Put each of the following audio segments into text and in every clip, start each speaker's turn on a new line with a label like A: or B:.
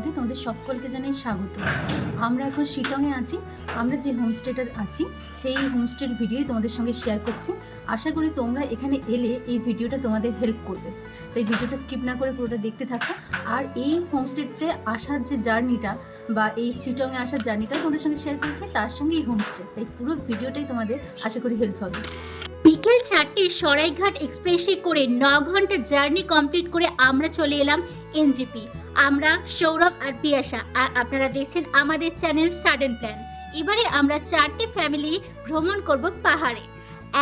A: ব্লগে তোমাদের সকলকে জানাই স্বাগত। আমরা এখন শিটংয়ে আছি, আমরা যে হোমস্টেটা আছি, সেই হোমস্টের ভিডিওই তোমাদের সঙ্গে শেয়ার করছি। আশা করি তোমরা এখানে এলে এই ভিডিওটা তোমাদের হেল্প করবে। তাই ভিডিওটা স্কিপ না করে পুরোটা দেখতে থাকো। আর এই হোমস্টেতে আসার যে জার্নিটা বা এই শিটংয়ে আসার জার্নিটা তোমাদের সঙ্গে শেয়ার করেছি, তার সঙ্গে এই হোমস্টে তাই পুরো ভিডিওটাই তোমাদের আশা করি হেল্প হবে।
B: বিকেল চারটে সরাইঘাট এক্সপ্রেসে করে ন ঘণ্টা জার্নি কমপ্লিট করে আমরা চলে এলাম এনজিপি। আমরা সৌরভ আর পিয়াসা আর আপনারা দেখছেন আমাদের চ্যানেল সাডেন প্ল্যান এবারে আমরা চারটি ফ্যামিলি ভ্রমণ করব পাহাড়ে।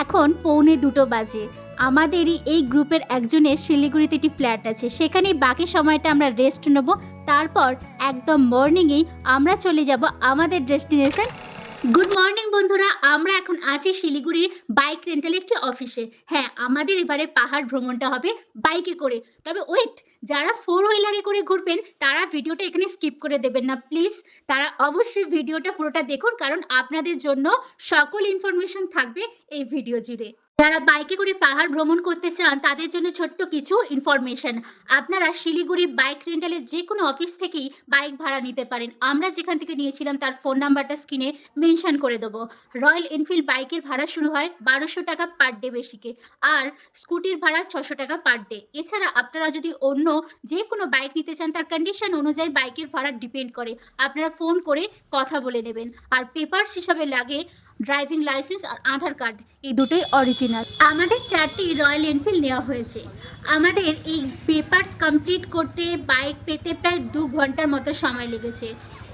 B: এখন পৌনে দুটো বাজে। আমাদেরই এই গ্রুপের একজনের শিলিগুড়িতে একটি ফ্ল্যাট আছে। সেখানে বাকি সময়টা আমরা রেস্ট নেব। তারপর একদম মর্নিংয়েই আমরা চলে যাব আমাদের ডেস্টিনেশন গুড মর্নিং বন্ধুরা। আমরা এখন আছি শিলিগুড়ির বাইক রেন্টাল একটি অফিসে হ্যাঁ আমাদের এবারে পাহাড় ভ্রমণটা হবে বাইকে করে। তবে ওয়েট যারা ফোর হুইলারে করে ঘুরবেন, তারা ভিডিওটা এখানে স্কিপ করে দেবেন না। প্লিজ তারা অবশ্যই ভিডিওটা পুরোটা দেখুন, কারণ আপনাদের জন্য সকল ইনফরমেশন থাকবে এই ভিডিও জুড়ে। যারা বাইকে করে পাহাড় ভ্রমণ করতে চান, তাদের জন্য ছোট্ট কিছু ইনফরমেশন আপনারা শিলিগুড়ি বাইক রেন্টালের যে কোনো অফিস থেকেই বাইক ভাড়া নিতে পারেন। আমরা যেখান থেকে নিয়েছিলাম, তার ফোন নাম্বারটা স্ক্রিনে মেনশন করে দেবো। রয়্যাল এনফিল্ড বাইকের ভাড়া শুরু হয় বারোশো টাকা পার ডে বেশিকে, আর স্কুটির ভাড়া ছশো টাকা পার ডে এছাড়া আপনারা যদি অন্য যে কোনো বাইক নিতে চান, তার কন্ডিশন অনুযায়ী বাইকের ভাড়া ডিপেন্ড করে। আপনারা ফোন করে কথা বলে নেবেন। আর পেপারস হিসাবে লাগে ড্রাইভিং লাইসেন্স আর আধার কার্ড, এই দুটোই অরিজিনাল আমাদের চারটি রয়্যাল এনফিল্ড নেওয়া হয়েছে। আমাদের এই পেপারস কমপ্লিট করতে বাইক পেতে প্রায় দু ঘণ্টার মতো সময় লেগেছে।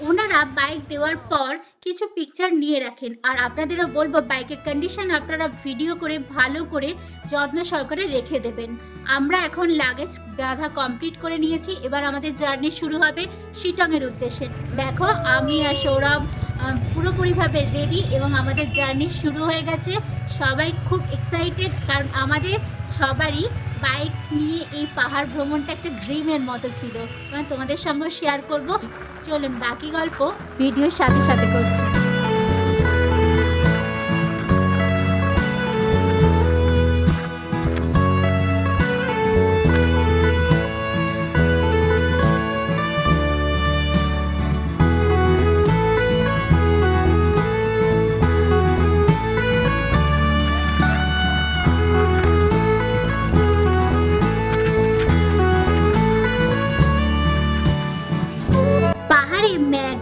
B: ওনারা বাইক দেওয়ার পর কিছু পিকচার নিয়ে রাখেন। আর আপনাদেরও বলব বাইকের কন্ডিশন আপনারা ভিডিও করে, ভালো করে, যত্ন সহকারে রেখে দেবেন। আমরা এখন লাগেজ বাঁধা কমপ্লিট করে নিয়েছি। এবার আমাদের জার্নি শুরু হবে শিটংয়ের উদ্দেশ্যে। দেখো, আমি আর সৌরভ পুরোপুরিভাবে রেডি এবং আমাদের জার্নি শুরু হয়ে গেছে। সবাই খুব এক্সাইটেড কারণ আমাদের সবারই বাইক নিয়ে এই পাহাড় ভ্রমণটা একটা ড্রিমের মতো ছিল। তোমাদের সঙ্গে শেয়ার করব। চলুন বাকি গল্প ভিডিওর সাথে সাথে করছি।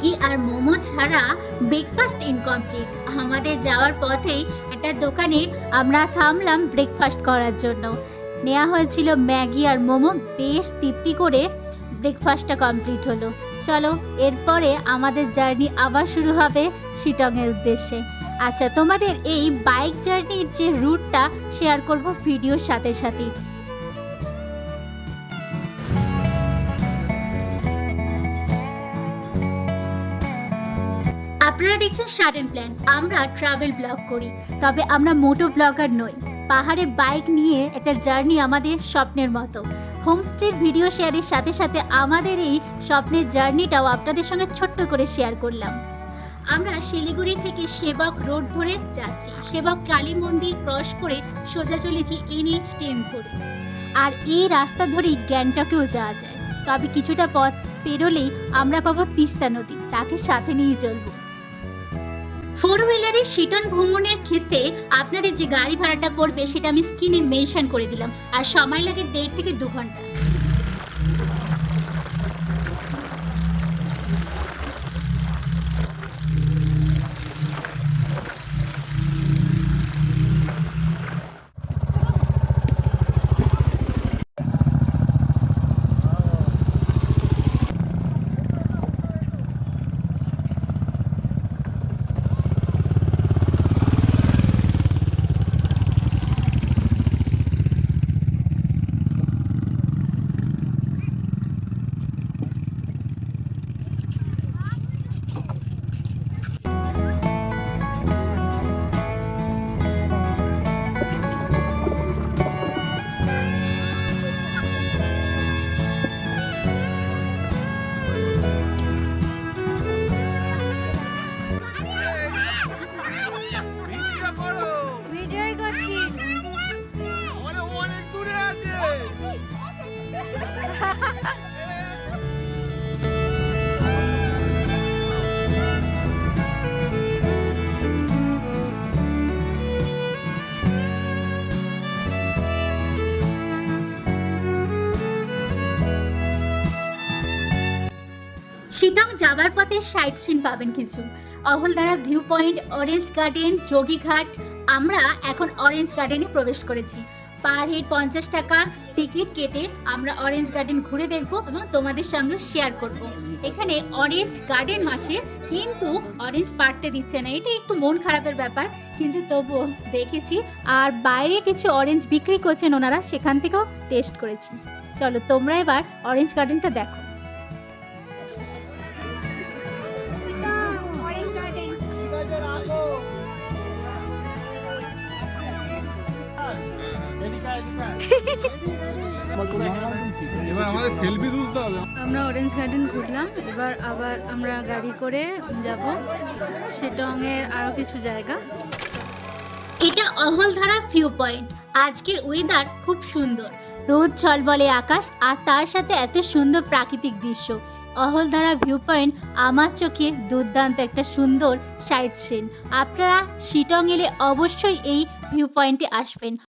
B: ম্যাগি আর মোমো ছাড়া ব্রেকফাস্ট ইনকমপ্লিট আমাদের যাওয়ার পথেই একটা দোকানে আমরা থামলাম ব্রেকফাস্ট করার জন্য। নেওয়া হয়েছিল ম্যাগি আর মোমো, বেশ তৃপ্তি করে ব্রেকফাস্টটা কমপ্লিট হলো। চলো, এরপরে আমাদের জার্নি আবার শুরু হবে শিটংয়ের উদ্দেশ্যে। আচ্ছা তোমাদের এই বাইক জার্নির যে রুটটা শেয়ার করব ভিডিওর সাথে সাথে আপনারা দেখছেন সাডেন প্ল্যান আমরা ট্রাভেল ব্লগ করি, তবে আমরা মোটো ব্লগার নই। পাহাড়ে বাইক নিয়ে একটা জার্নি আমাদের স্বপ্নের মতো। হোমস্টের ভিডিও শেয়ারের সাথে সাথে আমাদের এই স্বপ্নের জার্নিটাও আপনাদের সঙ্গে ছোট্ট করে শেয়ার করলাম। আমরা শিলিগুড়ি থেকে সেবক রোড ধরে যাচ্ছি। সেবক কালী মন্দির ক্রস করে সোজা চলেছি এনএইচ টেন ধরে। আর এই রাস্তা ধরেই গ্যাংটকেও যাওয়া যায়। তবে কিছুটা পথ পেরোলেই আমরা পাবো তিস্তা নদী, তাকে সাথে নিয়ে চলবো। ফোর হুইলারে শিটন ভ্রমণের ক্ষেত্রে আপনাদের যে গাড়ি ভাড়াটা পড়বে, সেটা আমি স্ক্রিনে মেনশন করে দিলাম। আর সময় লাগে দেড় থেকে দু ঘণ্টা। শিটং যাবার পথে সাইট সিন পাবেন কিছু। Ahaldara view point orange garden Jogighat. আমরা এখন অরেঞ্জ গার্ডেনে প্রবেশ করেছি। পার হেড পঞ্চাশ টাকা টিকিট কেটে আমরা অরেঞ্জ গার্ডেন ঘুরে দেখব এবং তোমাদের সঙ্গে শেয়ার করব। এখানে অরেঞ্জ গার্ডেন আছে, কিন্তু অরেঞ্জ পাড়তে দিচ্ছে না। এটা একটু মন খারাপের ব্যাপার, কিন্তু তবুও দেখেছি। আর বাইরে কিছু অরেঞ্জ বিক্রি করছেন ওনারা, সেখান থেকেও টেস্ট করেছি। চলো তোমরা এবার অরেঞ্জ গার্ডেনটা দেখো।
A: আমরা অরেঞ্জ গার্ডেন ঘুরলাম এবার আবার আমরা গাড়ি করে যাব শিটংয়ের আরও কিছু জায়গা।
B: এটা অহলধারা ভিউ পয়েন্ট আজকের ওয়েদার খুব সুন্দর। রোদ ঝলবলে আকাশ আর তার সাথে এত সুন্দর প্রাকৃতিক দৃশ্য। অহলধারা ভিউ পয়েন্ট আমার চোখে দুর্দান্ত একটা সুন্দর সাইট সিন আপনারা শিটং এলে অবশ্যই এই ভিউ পয়েন্টে আসবেন।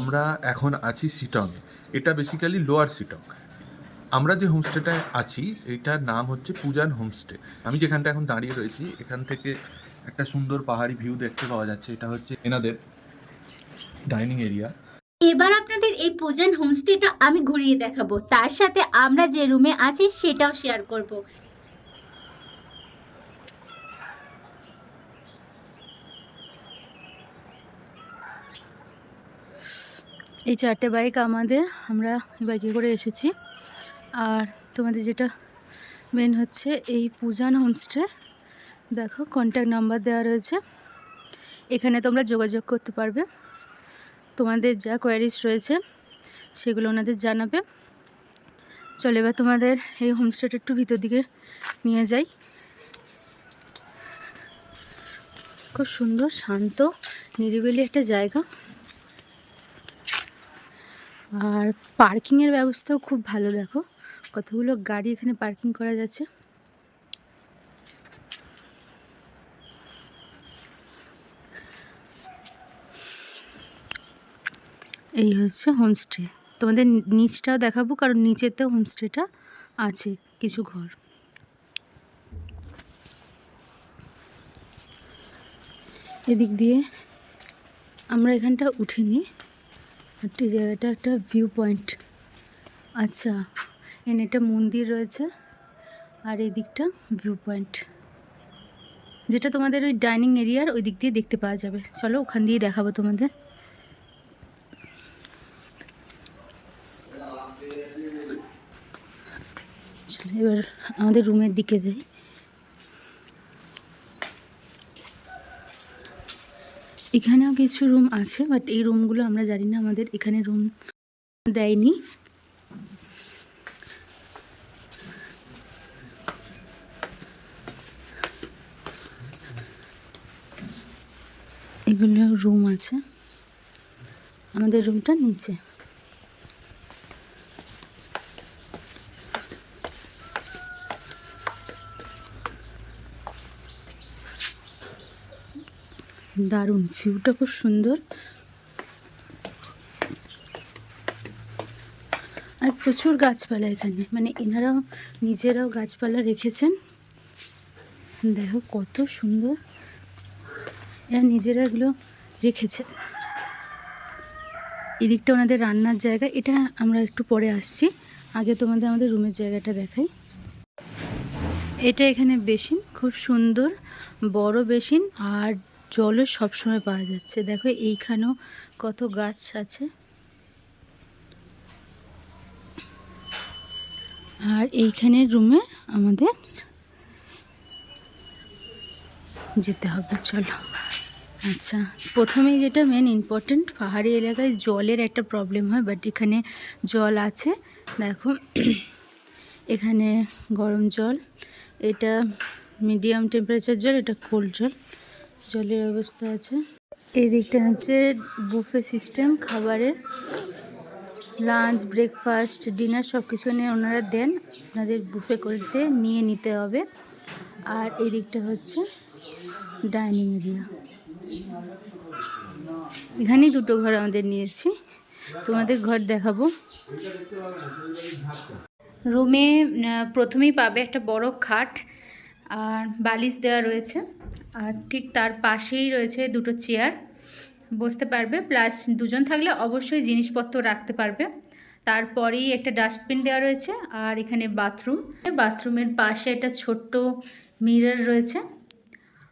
C: আমরা এখন আছি শিটংয়ে এটা বেসিক্যালি লোয়ার সিটং। আমরা যে হোমস্টেটায় আছি, এটার নাম হচ্ছে পূজান হোমস্টে আমি যেখানটা এখন দাঁড়িয়ে রয়েছি, এখান থেকে একটা সুন্দর পাহাড়ি ভিউ দেখতে পাওয়া যাচ্ছে। এটা হচ্ছে এনাদের ডাইনিং এরিয়া
B: এবার আপনাদের এই পূজান হোমস্টেটা আমি ঘুরিয়ে দেখাবো। তার সাথে আমরা যে রুমে আছি, সেটাও শেয়ার করব।
A: এই চারটে বাইক আমাদের, আমরা বাইকে করে এসেছি। আর তোমাদের যেটা মেন হচ্ছে এই পূজান হোমস্টে দেখো কন্ট্যাক্ট নাম্বার দেওয়া রয়েছে। এখানে তোমরা যোগাযোগ করতে পারবে। তোমাদের যা কোয়ারিজ রয়েছে, সেগুলো ওনাদের জানাবে। চলো, এবার তোমাদের এই হোমস্টেটা একটু ভিতর দিকে নিয়ে যাই। খুব সুন্দর, শান্ত, নিরিবিলি একটা জায়গা। আর পার্কিংয়ের ব্যবস্থাও খুব ভালো, দেখো। কতগুলো গাড়ি এখানে পার্কিং করা যাচ্ছে। এই হচ্ছে হোমস্টে। তোমাদের নিচটাও দেখাবো, কারণ নিচেতেও হোমস্টেটা আছে, কিছু ঘর। এদিক দিয়ে আমরা এখানটা উঠিনি। একটি জায়গাটা একটা ভিউ পয়েন্ট আচ্ছা এখানে একটা মন্দির রয়েছে, আর এই দিকটা ভিউ পয়েন্ট যেটা তোমাদের ওই ডাইনিং এরিয়ার ওই দিক দিয়ে দেখতে পাওয়া যাবে। চলো ওখান দিয়ে দেখাবো তোমাদের। এবার আমাদের রুমের দিকে যাই। এখানেও কিছু রুম আছে বাট এই রুমগুলো আমরা জানি না, আমাদের এখানে রুম দেয়নি। এগুলো রুম আছে। আমাদের রুমটা নিচে। দারুণ ভিউটা খুব সুন্দর। আর প্রচুর গাছপালা এখানে মানে এনারাও নিজেরাও গাছপালা রেখেছেন। দেখো কত সুন্দর, এরা নিজেরা এগুলো রেখেছে এদিকটা ওনাদের রান্নার জায়গা, এটা আমরা একটু পরে আসছি। আগে তোমাদের আমাদের রুমের জায়গাটা দেখাই। এটা এখানে বেসিন, খুব সুন্দর, বড় বেসিন আর জলও সবসময় পাওয়া যাচ্ছে। দেখো এইখানেও কত গাছ আছে। আর এইখানের রুমে আমাদের যেতে হবে, চলো। আচ্ছা প্রথমেই যেটা মেন ইম্পর্টেন্ট পাহাড়ি এলাকায় জলের একটা প্রবলেম হয় বাট এখানে জল আছে। দেখো, এখানে গরম জল, এটা মিডিয়াম টেম্পারেচার জল, এটা কোল্ড জল। জলের ব্যবস্থা আছে। এই দিকটা হচ্ছে বুফে সিস্টেম, খাবারের। লাঞ্চ, ব্রেকফাস্ট, ডিনার সব কিছু নিয়ে ওনারা দেন। আপনাদের বুফে করতে নিয়ে নিতে হবে। আর এই দিকটা হচ্ছে ডাইনিং এরিয়া। এখানেই দুটো ঘর আমাদের নিয়েছি। তোমাদের ঘর দেখাবো। রুমে প্রথমেই পাবে একটা বড় খাট আর বালিশ দেওয়া রয়েছে। আর ঠিক তার পাশেই রয়েছে দুটো চেয়ার। বসতে পারবে, প্লাস দুজন থাকলে অবশ্যই জিনিসপত্র রাখতে পারবে। তারপরেই একটা ডাস্টবিন দেওয়া রয়েছে আর এখানে বাথরুম। বাথরুমের পাশে একটা ছোট্ট মিরর রয়েছে।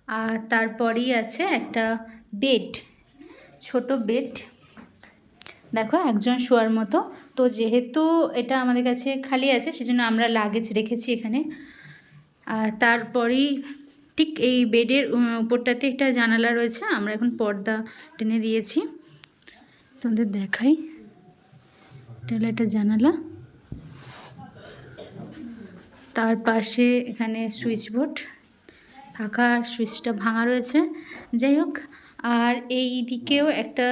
A: আর তারপরেই আছে একটা বেড, ছোট বেড। দেখো, একজন শোয়ার মতো। তো যেহেতু এটা আমাদের কাছে খালি আছে, সেজন্য আমরা লাগেজ রেখেছি এখানে। আর তারপরেই ঠিক এই বেডের উপরটাতে একটা জানালা রয়েছে, আমরা এখন পর্দা টেনে দিয়েছি। তোমাদের দেখাই। এটা হলো একটা জানালা। তার পাশে এখানে সুইচ বোর্ড ফাঁকা সুইচটা ভাঙা রয়েছে। যাই হোক, আর এই দিকেও একটা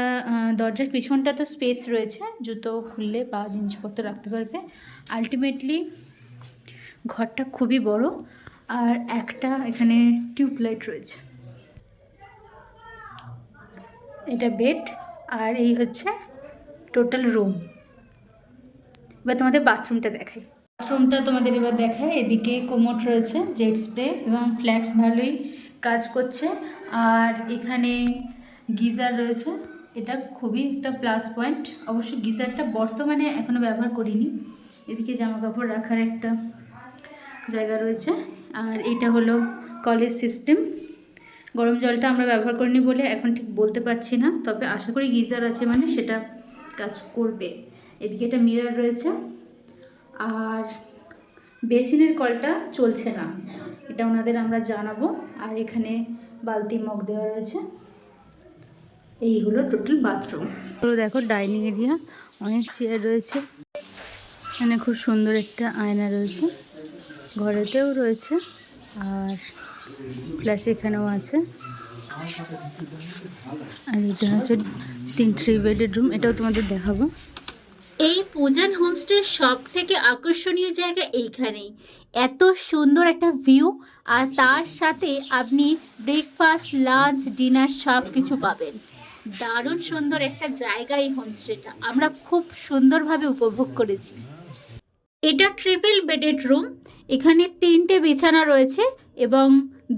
A: দরজার পিছনটা তো স্পেস রয়েছে, জুতো খুললে বা জিনিসপত্র রাখতে পারবে। আলটিমেটলি, ঘরটা খুবই বড়। আর একটা এখানে টিউবলাইট রয়েছে। এটা বেড আর এই হচ্ছে টোটাল রুম। এবার তোমাদের বাথরুমটা দেখাই। বাথরুমটা তোমাদের এবার দেখায় এদিকে কোমোট রয়েছে জেট স্প্রে এবং ফ্ল্যাক্স ভালোই কাজ করছে। আর এখানে গিজার রয়েছে, এটা খুবই একটা প্লাস পয়েন্ট। অবশ্য গিজারটা বর্তমানে এখনও ব্যবহার করিনি। এদিকে জামা কাপড় রাখার একটা জায়গা রয়েছে। আর এটা হলো কলেজ সিস্টেম গরম জলটা আমরা ব্যবহার করিনি বলে এখন ঠিক বলতে পারছি না, তবে আশা করি গিজার আছে মানে সেটা কাজ করবে। এদিকে একটা মিরার রয়েছে, আর বেসিনের কলটা চলছে না, এটা ওনাদের আমরা জানাব। আর এখানে বালতি মগ দেওয়া রয়েছে, এই হলো টোটাল বাথরুম তো দেখো ডাইনিং এরিয়া অনেক চেয়ার রয়েছে, এখানে খুব সুন্দর একটা আয়না রয়েছে। ঘরেতেও রয়েছে আর প্লাস এখানেও আছে। আর এটা হচ্ছে তিন থ্রি বেডের রুম এটাও তোমাদের দেখাবো।
B: এই পূজান হোমস্টের সব থেকে আকর্ষণীয় জায়গা এইখানেই। এত সুন্দর একটা ভিউ আর তার সাথে আপনি ব্রেকফাস্ট লাঞ্চ ডিনার সব কিছু পাবেন। দারুণ সুন্দর একটা জায়গা এই হোমস্টেটা আমরা খুব সুন্দরভাবে উপভোগ করেছি। এটা ট্রিপল বেডেড রুম এখানে তিনটে বিছানা রয়েছে এবং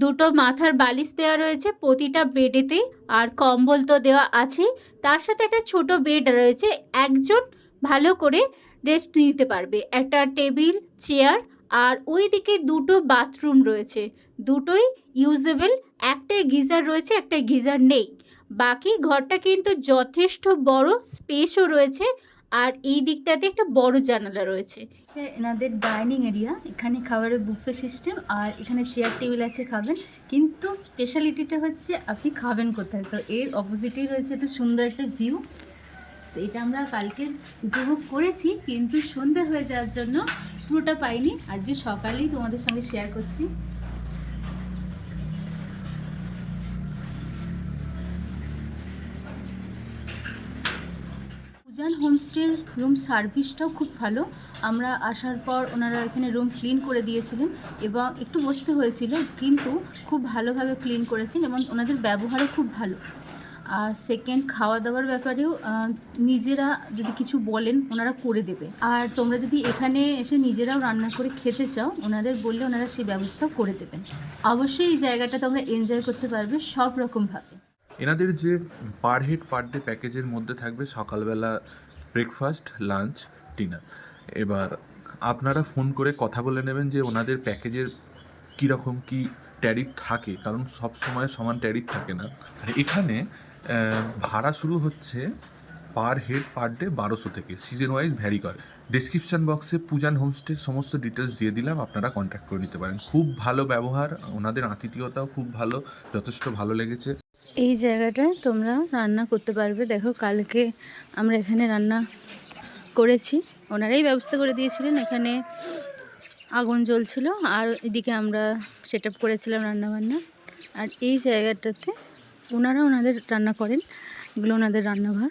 B: দুটো মাথার বালিশ দেওয়া রয়েছে, প্রতিটা বেডেতে আর কম্বল তো দেওয়া আছে। তার সাথে একটা ছোট বেড রয়েছে, একজন ভালো করে রেস্ট নিতে পারবে। একটা টেবিল চেয়ার আর ওই দিকে দুটো বাথরুম রয়েছে। দুটোই ইউজেবল একটাই গিজার রয়েছে একটা গিজার নেই। বাকি ঘরটা কিন্তু যথেষ্ট বড় স্পেসও রয়েছে। আর এই দিকটাতে একটা বড় জানালা রয়েছে।
A: হচ্ছে এনাদের ডাইনিং এরিয়া, এখানে খাবারের বুফে সিস্টেম আর এখানে চেয়ার টেবিল আছে খাবেন। কিন্তু স্পেশালিটিটা হচ্ছে আপনি খাবেন কোথায়? তো এর অপোজিটেই রয়েছে এত সুন্দর একটা ভিউ। তো এটা আমরা কালকে উপভোগ করেছি, কিন্তু সন্ধে হয়ে যাওয়ার জন্য পুরোটা পাইনি। আজকে সকালেই তোমাদের সঙ্গে শেয়ার করছি। হোমস্টের রুম সার্ভিসটাও খুব ভালো। আমরা আসার পর ওনারা এখানে রুম ক্লিন করে দিয়েছিলেন এবং একটু বসতে হয়েছিল, কিন্তু খুব ভালোভাবে ক্লিন করেছেন এবং ওনাদের ব্যবহারও খুব ভালো। আর সেকেন্ড খাওয়া দাওয়ার ব্যাপারেও নিজেরা যদি কিছু বলেন, ওনারা করে দেবে। আর তোমরা যদি এখানে এসে নিজেরাও রান্না করে খেতে চাও, ওনাদের বললে ওনারা সেই ব্যবস্থাও করে দেবেন। অবশ্যই এই জায়গাটা তোমরা এনজয় করতে পারবে সব রকমভাবে।
C: এনাদের যে পার হেড পার ডে প্যাকেজের মধ্যে থাকবে সকালবেলা ব্রেকফাস্ট লাঞ্চ ডিনার এবার আপনারা ফোন করে কথা বলে নেবেন যে ওনাদের প্যাকেজের কীরকম কি ট্যারিফ থাকে, কারণ সব সময় সমান ট্যারিফ থাকে না। এখানে ভাড়া শুরু হচ্ছে পার হেড পার ডে বারোশো থেকে। সিজন ওয়াইজ ভ্যারি করে। ডিসক্রিপশন বক্সে পূজান হোমস্টের সমস্ত ডিটেলস দিয়ে দিলাম, আপনারা কন্ট্যাক্ট করে নিতে পারেন। খুব ভালো ব্যবহার, ওনাদের আতিথেয়তাও খুব ভালো, যথেষ্ট ভালো লেগেছে।
A: এই জায়গাটায় তোমরা রান্না করতে পারবে। দেখো, কালকে আমরা এখানে রান্না করেছি। ওনারাই ব্যবস্থা করে দিয়েছিলেন। এখানে আগুন জ্বলছিল আর এদিকে আমরা সেট আপ করেছিলাম রান্নাবান্না। আর এই জায়গাটাতে ওনারা ওনাদের রান্না করেন। এগুলো ওনাদের রান্নাঘর।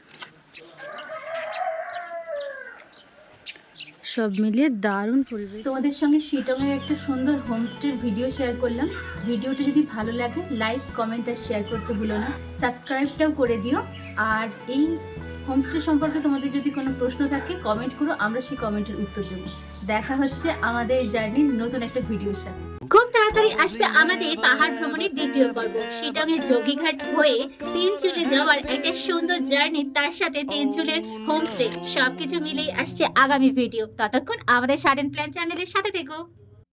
A: সব মিলিয়ে দারুণ পরিবেশ। তোমাদের সঙ্গে শিটংয়ের একটা সুন্দর হোমস্টের ভিডিও শেয়ার করলাম। ভিডিওটি যদি ভালো লাগে লাইক কমেন্ট আর শেয়ার করতে ভুলো না। সাবস্ক্রাইবটাও করে দিও। আর এই হোমস্টে সম্পর্কে তোমাদের যদি কোনো প্রশ্ন থাকে কমেন্ট করো, আমরা সেই কমেন্টের উত্তর দেবো। দেখা হচ্ছে আমাদের এই জার্নির নতুন একটা ভিডিওর সাথে।
B: আসবে আমাদের পাহাড় ভ্রমণের দ্বিতীয় পর্ব। শিটংয়ের যোগীঘাট হয়ে তিন চুলে যাওয়ার একটা সুন্দর জার্নি, তার সাথে তিন চুলের হোমস্টে। সবকিছু মিলেই আসছে আগামী ভিডিও। ততক্ষণ আমাদের সাডেন প্ল্যান চ্যানেলের সাথে থেকো।